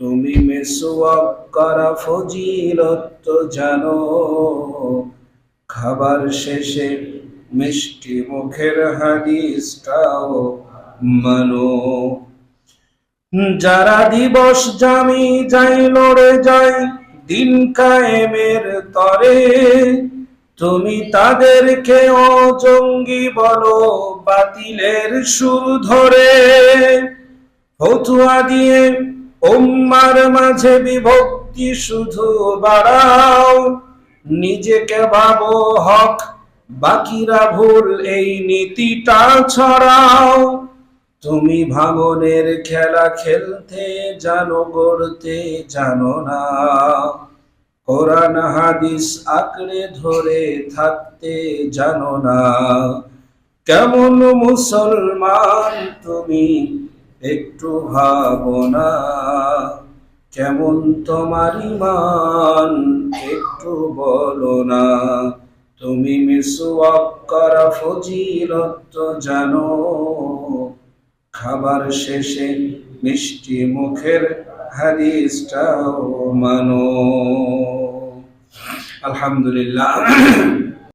তুমি মেসোয়াক করা ফজিলত জানো। খাবার শেষে মিষ্টি মুখের হাদিসটাও মানো। যারা দিবস জামি যাই লড়ে যাই দিন কায়েমের তরে। তুমি তাদেরকে ও জঙ্গি বলো, বাতিলের সুর ধরে। ফতুয়া দিয়ে উম্মার মাঝে বিভক্তি শুধু বাড়াও, নিজেকে ভাবো হক, বাকিরা ভুল এই নীতিটা ছড়াও। তুমি ভাঙনের খেলা খেলতে জানো, গড়তে জানো না। কোরআন, হাদিস আঁকড়ে ধরে থাকতে জানো না। কেমন মুসলমান তুমি একটু ভাবনা, কেমন তোমার ইমান একটু বলো না তুমি মিসওয়াক করা ফজিলত জানো, খাবার শেষে মিষ্টি মুখের হাদিসটাও মানো। আলহামদুলিল্লাহ।